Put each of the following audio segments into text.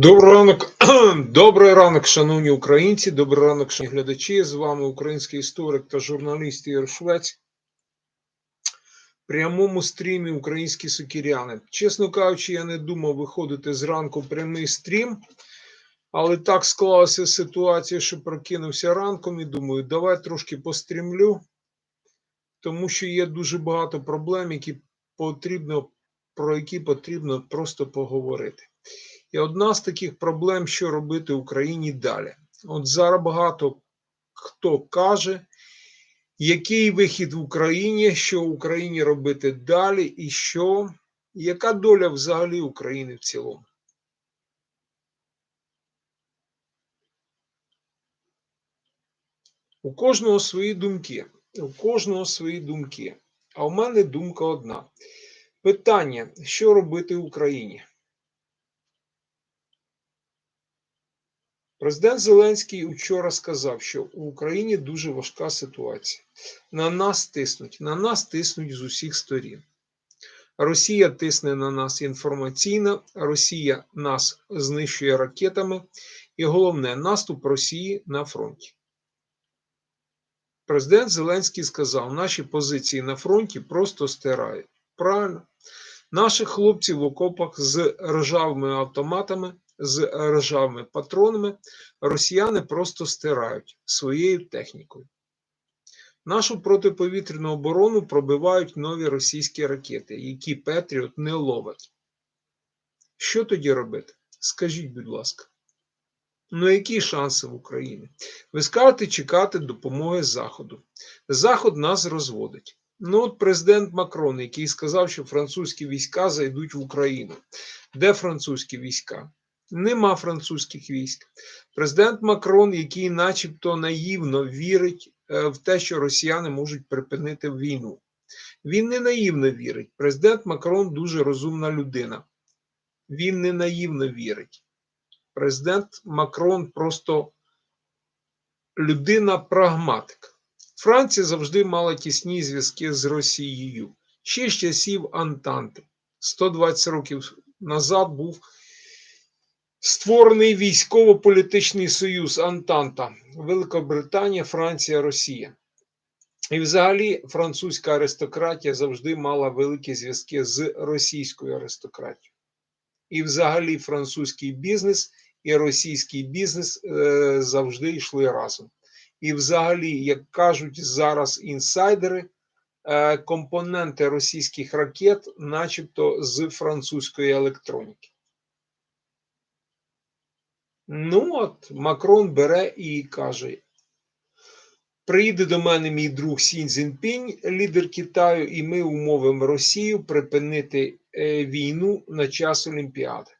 Добрий ранок, добрий ранок, шановні українці, добрий ранок, шановні глядачі. З вами український історик та журналіст Ігор Швець. В прямому стрімі українські сокіряни. Чесно кажучи, я не думав виходити зранку прямий стрім, але так склалася ситуація, що прокинувся ранком і думаю, давай трошки пострімлю, тому що є дуже багато проблем, які потрібно, про які потрібно просто поговорити. І одна з таких проблем, що робити Україні далі. От зараз багато хто каже, який вихід в Україні, що Україні робити далі, і що, яка доля взагалі України в цілому. У кожного свої думки. У кожного свої думки. А у мене думка одна. Питання: що робити Україні? Президент Зеленський вчора сказав, що у Україні дуже важка ситуація. На нас тиснуть, на нас тиснуть з усіх сторін. Росія тисне на нас інформаційно, Росія нас знищує ракетами, і головне наступ Росії на фронті. Президент Зеленський сказав, наші позиції на фронті просто стирають. Правильно, наших хлопців в окопах з ржавими автоматами з ржавими патронами росіяни просто стирають своєю технікою. Нашу протиповітряну оборону пробивають нові російські ракети, які Петріот не ловить. Що тоді робити? Скажіть, будь ласка. Ну, які шанси в Україні? Ви скажете чекати допомоги Заходу. Заход нас розводить. Ну, от президент Макрон, який сказав, що французькі війська зайдуть в Україну. Де французькі війська? Нема французьких військ. Президент Макрон, який начебто наївно вірить в те, що росіяни можуть припинити війну. Він не наївно вірить. Президент Макрон дуже розумна людина. Він не наївно вірить. Президент Макрон просто людина-прагматик. Франція завжди мала тісні зв'язки з Росією. Ще з часів Антанти. 120 років назад був створений військово-політичний союз Антанта, Великобританія, Франція, Росія. І, взагалі, французька аристократія завжди мала великі зв'язки з російською аристократією. І, взагалі, французький бізнес і російський бізнес е, завжди йшли разом. І, взагалі, як кажуть зараз інсайдери, е, компоненти російських ракет, начебто з французької електроніки. Ну, от Макрон бере і каже: приїде до мене мій друг Сінь Цзіньпінь, лідер Китаю, і ми умовимо Росію припинити е, війну на час Олімпіади.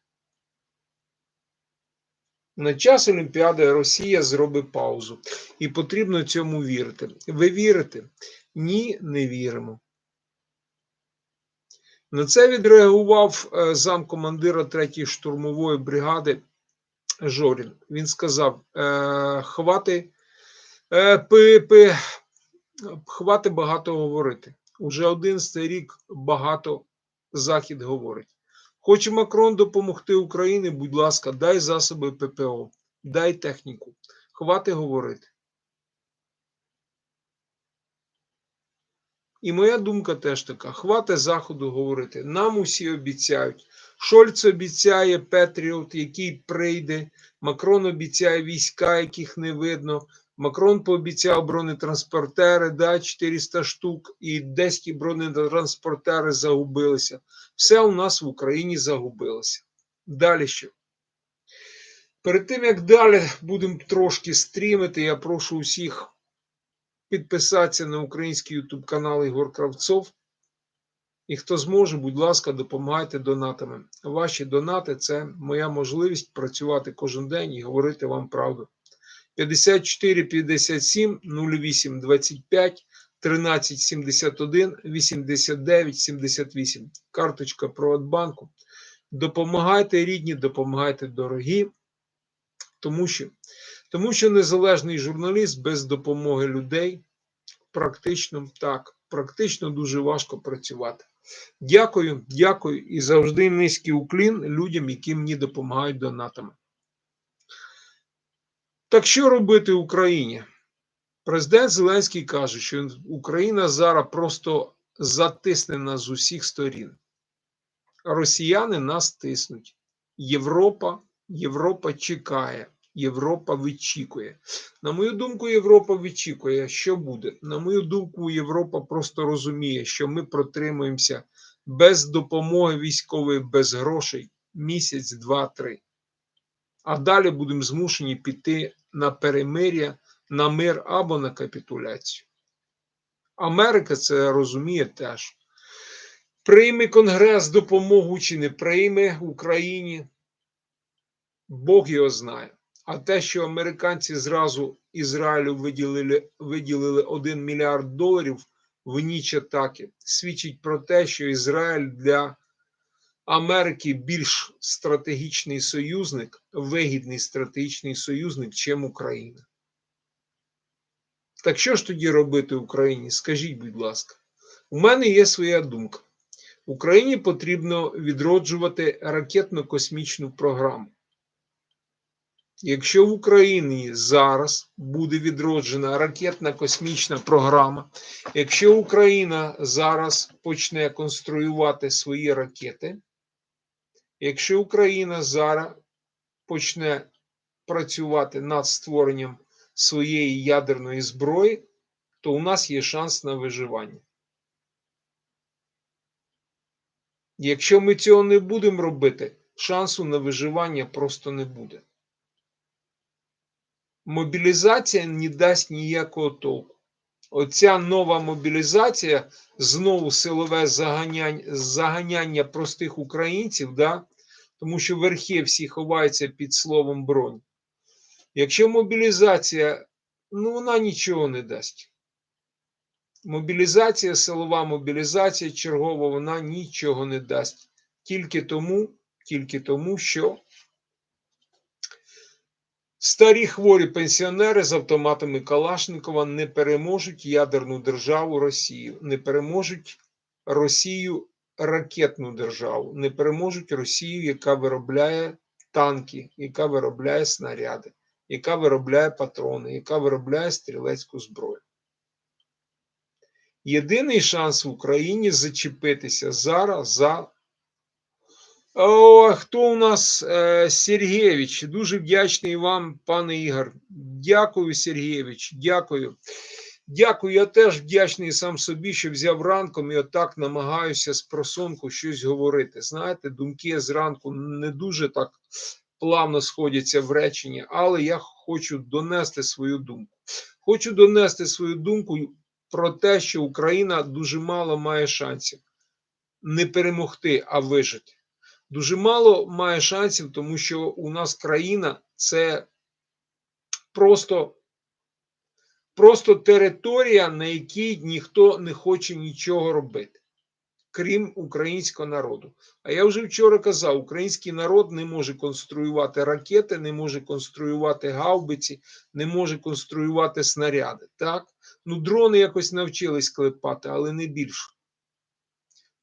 На час Олімпіади Росія зробить паузу. І потрібно цьому вірити. Ви вірите? Ні, не віримо. На це відреагував е, замкомандира 3-ї штурмової бригади Жорін. Він сказав: е, хвати, е, пи, пи, хвати багато говорити. Уже 11 рік багато Захід говорить. Хоче Макрон допомогти Україні, будь ласка, дай засоби ППО, дай техніку. Хвати говорити. І моя думка теж така: хвати Заходу говорити. Нам усі обіцяють. Шольц обіцяє Петріот, який прийде. Макрон обіцяє війська, яких не видно. Макрон пообіцяв бронетранспортери, да, 400 штук, і десь ті бронетранспортери загубилися. Все у нас в Україні загубилося. Далі що? Перед тим, як далі будемо трошки стрімити, я прошу усіх підписатися на український YouTube канал Ігор Кравцов. І хто зможе, будь ласка, допомагайте донатами. Ваші донати це моя можливість працювати кожен день і говорити вам правду. 54 57 08 25 13 71 89 78. Карточка Приватбанку. Допомагайте рідні, допомагайте дорогі, тому що, тому що незалежний журналіст без допомоги людей практично так практично дуже важко працювати. Дякую, дякую і завжди низький уклін людям, які мені допомагають донатами. Так що робити Україні? Президент Зеленський каже, що Україна зараз просто затиснена з усіх сторін. Росіяни нас тиснуть. Європа, Європа чекає, Європа вичікує. На мою думку, Європа вичікує, що буде. На мою думку, Європа просто розуміє, що ми протримуємося без допомоги військової, без грошей місяць, два, три. А далі будемо змушені піти на перемир'я, на мир або на капітуляцію. Америка це розуміє теж. Прийме Конгрес допомогу чи не прийме Україні, Бог його знає. А те, що американці зразу Ізраїлю виділили, виділили 1 мільярд доларів в ніч атаки, свідчить про те, що Ізраїль для Америки більш стратегічний союзник, вигідний стратегічний союзник, чим Україна. Так що ж тоді робити Україні? Скажіть, будь ласка, у мене є своя думка. Україні потрібно відроджувати ракетно-космічну програму. Якщо в Україні зараз буде відроджена ракетна космічна програма, якщо Україна зараз почне конструювати свої ракети, якщо Україна зараз почне працювати над створенням своєї ядерної зброї, то у нас є шанс на виживання. Якщо ми цього не будемо робити, шансу на виживання просто не буде. Мобілізація не дасть ніякого толку. Оця нова мобілізація, знову силове заганяння, заганяння простих українців, да? тому що верхи всі ховаються під словом бронь. Якщо мобілізація, ну вона нічого не дасть. Мобілізація, силова мобілізація чергова, вона нічого не дасть. Тільки тому, тільки тому, що старі хворі пенсіонери з автоматами Калашникова не переможуть ядерну державу Росію, не переможуть Росію ракетну державу, не переможуть Росію, яка виробляє танки, яка виробляє снаряди, яка виробляє патрони, яка виробляє стрілецьку зброю. Єдиний шанс в Україні зачепитися зараз за. Хто у нас е, Сергєвич? Дуже вдячний вам, пане Ігор. Дякую, Сергєвич. Дякую. Дякую. Я теж вдячний сам собі, що взяв ранком і отак намагаюся з просонку щось говорити. Знаєте, думки зранку не дуже так плавно сходяться в речення, але я хочу донести свою думку. Хочу донести свою думку про те, що Україна дуже мало має шансів не перемогти, а вижити. Дуже мало має шансів, тому що у нас країна це просто, просто територія, на якій ніхто не хоче нічого робити, крім українського народу. А я вже вчора казав: український народ не може конструювати ракети, не може конструювати гаубиці, не може конструювати снаряди. Так? Ну, дрони якось навчились клепати, але не більше.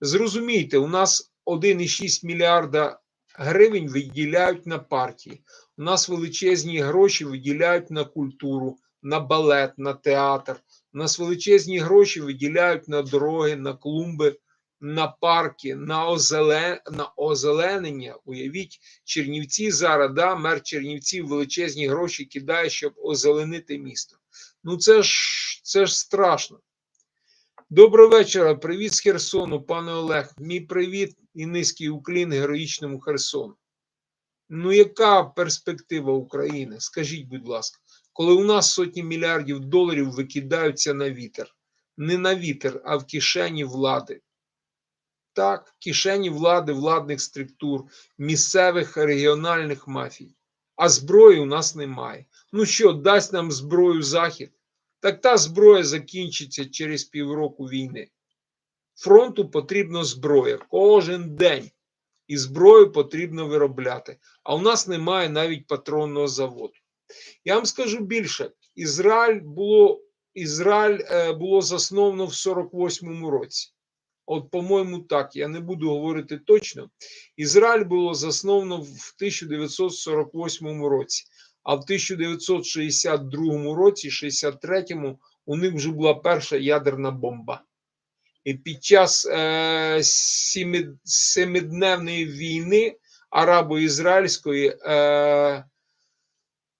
Зрозумійте, у нас 1,6 мільярда гривень виділяють на партії. У нас величезні гроші виділяють на культуру, на балет, на театр. У нас величезні гроші виділяють на дороги, на клумби, на парки, на озеле... на озеленення. Уявіть, Чернівці зараз, да, мер Чернівців величезні гроші кидає, щоб озеленити місто. Ну це ж це ж страшно. Доброго вечора. Привіт з Херсону, пане Олег. Мій привіт і низький уклін героїчному Херсону. Ну, яка перспектива України? Скажіть, будь ласка, коли у нас сотні мільярдів доларів викидаються на вітер, не на вітер, а в кишені влади. Так, в кишені влади, владних структур, місцевих регіональних мафій. А зброї у нас немає. Ну що, дасть нам зброю Захід? Так та зброя закінчиться через півроку війни. Фронту потрібна зброя кожен день. І зброю потрібно виробляти. А у нас немає навіть патронного заводу. Я вам скажу більше: Ізраїль було Ізраїль е, було засновано в 48-му році. От, по-моєму, так, я не буду говорити точно. Ізраїль було засновано в 1948 році, а в 1962 році, 63-му, у них вже була перша ядерна бомба. Під час е, семидневної війни арабо-ізраїльської е,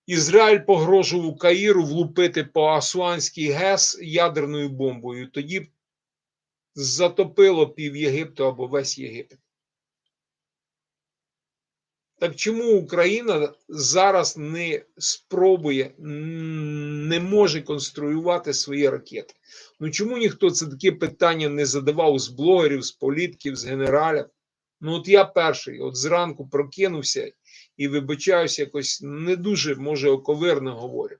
Ізраїль погрожував Каїру влупити по Асуанський ГЕС ядерною бомбою. Тоді затопило пів Єгипту або весь Єгипет. Так чому Україна зараз не спробує, не може конструювати свої ракети? Ну чому ніхто це таке питання не задавав з блогерів, з політиків, з генералів? Ну, от я перший, от зранку прокинувся і вибачаюся, якось не дуже може оковирно говорю.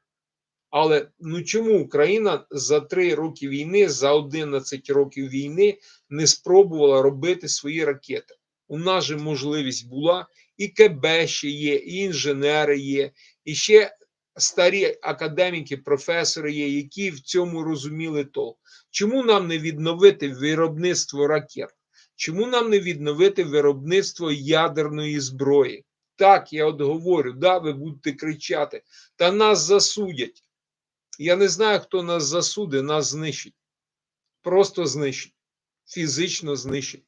Але ну чому Україна за три роки війни, за 11 років війни не спробувала робити свої ракети? У нас же можливість була, і КБ ще є, і інженери є, і ще старі академіки, професори є, які в цьому розуміли толк. Чому нам не відновити виробництво ракет? Чому нам не відновити виробництво ядерної зброї? Так, я от говорю, да, ви будете кричати, та нас засудять. Я не знаю, хто нас засудить, нас знищить. Просто знищить, фізично знищить.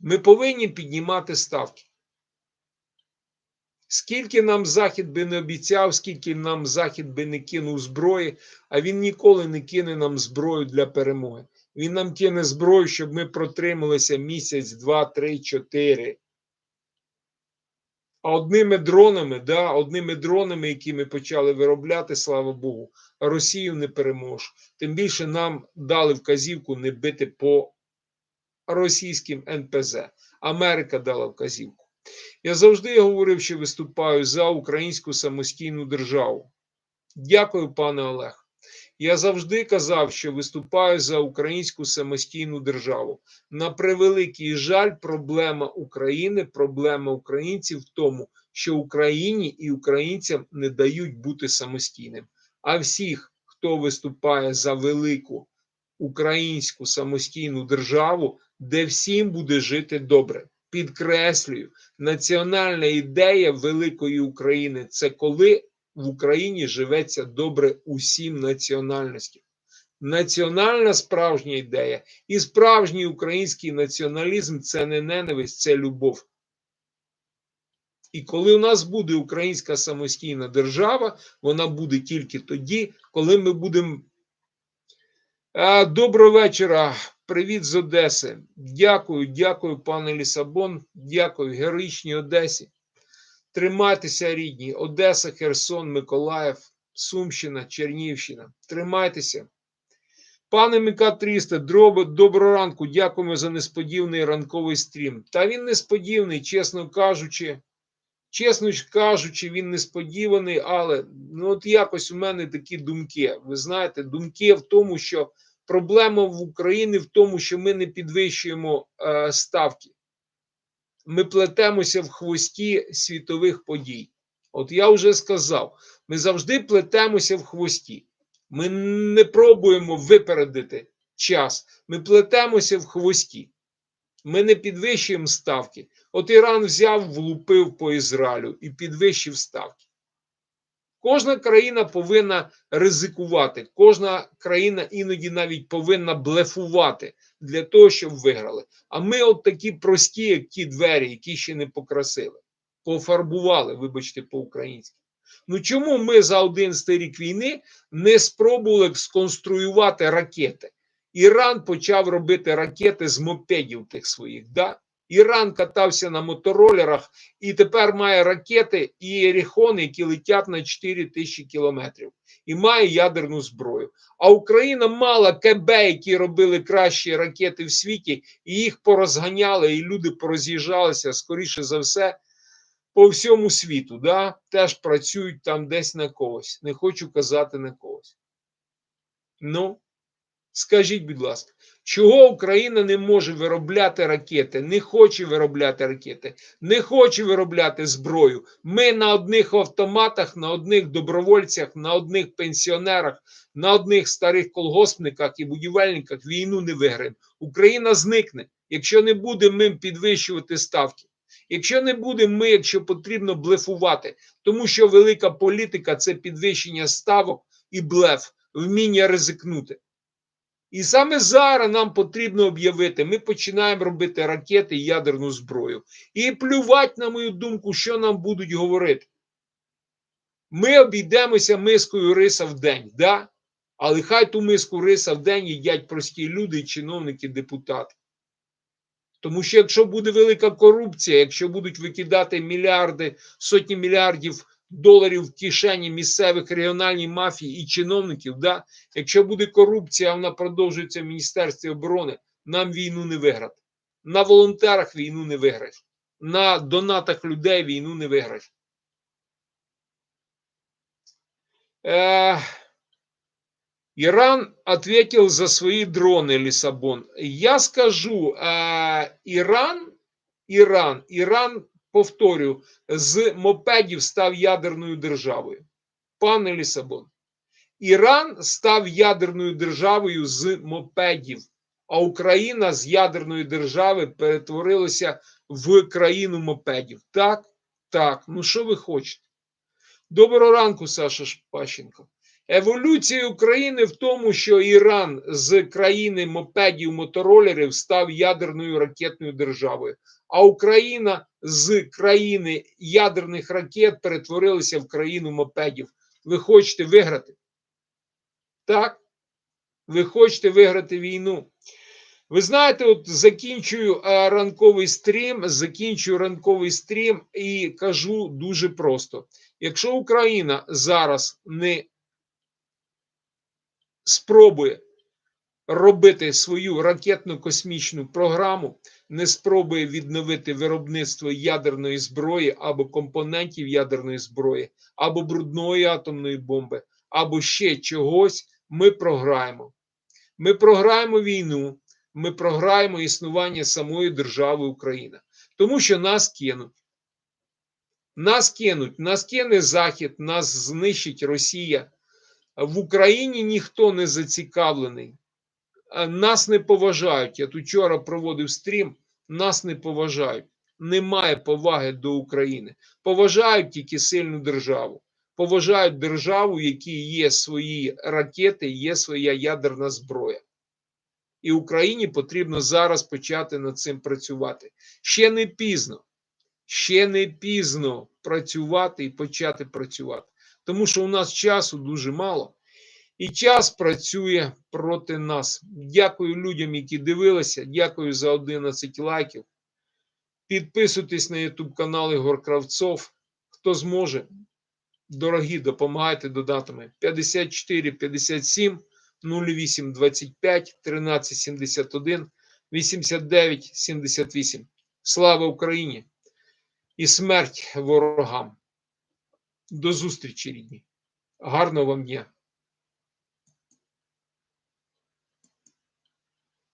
Ми повинні піднімати ставки. Скільки нам Захід би не обіцяв, скільки нам Захід би не кинув зброї, а він ніколи не кине нам зброю для перемоги. Він нам кине зброю, щоб ми протрималися місяць, два, три, чотири. А одними дронами, да, одними дронами, які ми почали виробляти, слава Богу, Росію не переможе. Тим більше нам дали вказівку не бити по російським НПЗ. Америка дала вказівку. Я завжди говорив, що виступаю за українську самостійну державу. Дякую, пане Олег. Я завжди казав, що виступаю за українську самостійну державу. На превеликий жаль, проблема України, проблема українців в тому, що Україні і українцям не дають бути самостійним. А всіх, хто виступає за велику українську самостійну державу, де всім буде жити добре. Підкреслюю, національна ідея великої України це коли в Україні живеться добре усім національностям. Національна справжня ідея і справжній український націоналізм це не ненависть, це любов. І коли у нас буде українська самостійна держава, вона буде тільки тоді, коли ми будемо. А, Доброго вечора. Привіт з Одеси. Дякую, дякую, пане Лісабон. Дякую, героїчній Одесі. Тримайтеся, рідні, Одеса, Херсон, Миколаїв, Сумщина, Чернівщина. Тримайтеся. Пане Міка 300, доброго ранку. Дякуємо за несподіваний ранковий стрім. Та він несподіваний, чесно кажучи. Чесно кажучи, він несподіваний, але ну от якось у мене такі думки. Ви знаєте, думки в тому, що проблема в Україні в тому, що ми не підвищуємо е, ставки ми плетемося в хвості світових подій. От я вже сказав: ми завжди плетемося в хвості. Ми не пробуємо випередити час. Ми плетемося в хвості. Ми не підвищуємо ставки. От Іран взяв, влупив по Ізраїлю і підвищив ставки. Кожна країна повинна ризикувати, кожна країна іноді навіть повинна блефувати для того, щоб виграли. А ми, от такі прості, як ті двері, які ще не покрасили, пофарбували, вибачте, по-українськи. Ну чому ми за 11 рік війни не спробували сконструювати ракети? Іран почав робити ракети з мопедів тих своїх. да? Іран катався на моторолерах і тепер має ракети і еріхони, які летять на 4 тисячі кілометрів, і має ядерну зброю. А Україна мала КБ, які робили кращі ракети в світі, і їх порозганяли, і люди пороз'їжджалися скоріше за все. По всьому світу, да, теж працюють там десь на когось. Не хочу казати на когось. Ну, скажіть, будь ласка, Чого Україна не може виробляти ракети, не хоче виробляти ракети, не хоче виробляти зброю. Ми на одних автоматах, на одних добровольцях, на одних пенсіонерах, на одних старих колгоспниках і будівельниках війну не виграємо. Україна зникне, якщо не будемо ми підвищувати ставки. Якщо не будемо ми, якщо потрібно блефувати, тому що велика політика це підвищення ставок і блеф, вміння ризикнути. І саме зараз нам потрібно об'явити: ми починаємо робити ракети і ядерну зброю. І плювати, на мою думку, що нам будуть говорити. Ми обійдемося мискою риса в день, да? але хай ту миску риса в день їдять прості люди, чиновники, депутати. Тому що якщо буде велика корупція, якщо будуть викидати мільярди, сотні мільярдів доларів в кишені місцевих регіональних мафій і чиновників, да, якщо буде корупція, вона продовжується в Міністерстві оборони, нам війну не виграти. На волонтерах війну не виграєш. На донатах людей війну не виграєш. Е, Иран ответил за свои дроны, Лиссабон. Я скажу, э, Іран, Іран, Іран, повторю, з мопедів став ядерною державою. Пане Лісабон, Іран став ядерною державою з мопедів, а Україна з ядерної держави перетворилася в країну мопедів. Так, так. Ну що ви хочете? Доброго ранку, Саша Пащенко. Еволюція України в тому, що Іран з країни мопедів моторолерів став ядерною ракетною державою, а Україна з країни ядерних ракет перетворилася в країну мопедів. Ви хочете виграти? Так? Ви хочете виграти війну? Ви знаєте, от закінчую ранковий стрім, закінчую ранковий стрім і кажу дуже просто: якщо Україна зараз не спробує робити свою ракетну космічну програму, не спробує відновити виробництво ядерної зброї або компонентів ядерної зброї, або брудної атомної бомби, або ще чогось, ми програємо. Ми програємо війну, ми програємо існування самої держави Україна, тому що нас кинуть. Нас кинуть, нас кине Захід, нас знищить Росія. В Україні ніхто не зацікавлений. Нас не поважають. Я тут вчора проводив стрім. Нас не поважають. Немає поваги до України. Поважають тільки сильну державу. Поважають державу, в якій є свої ракети, є своя ядерна зброя. І Україні потрібно зараз почати над цим працювати. Ще не пізно. Ще не пізно працювати і почати працювати. Тому що у нас часу дуже мало. І час працює проти нас. Дякую людям, які дивилися. Дякую за 11 лайків. Підписуйтесь на YouTube канал Ігор Кравцов. Хто зможе, дорогі, допомагайте додатами 54 57 08 25 13 71 89 78. Слава Україні! І смерть ворогам! До зустрічі, рідні! Гарного вам дня!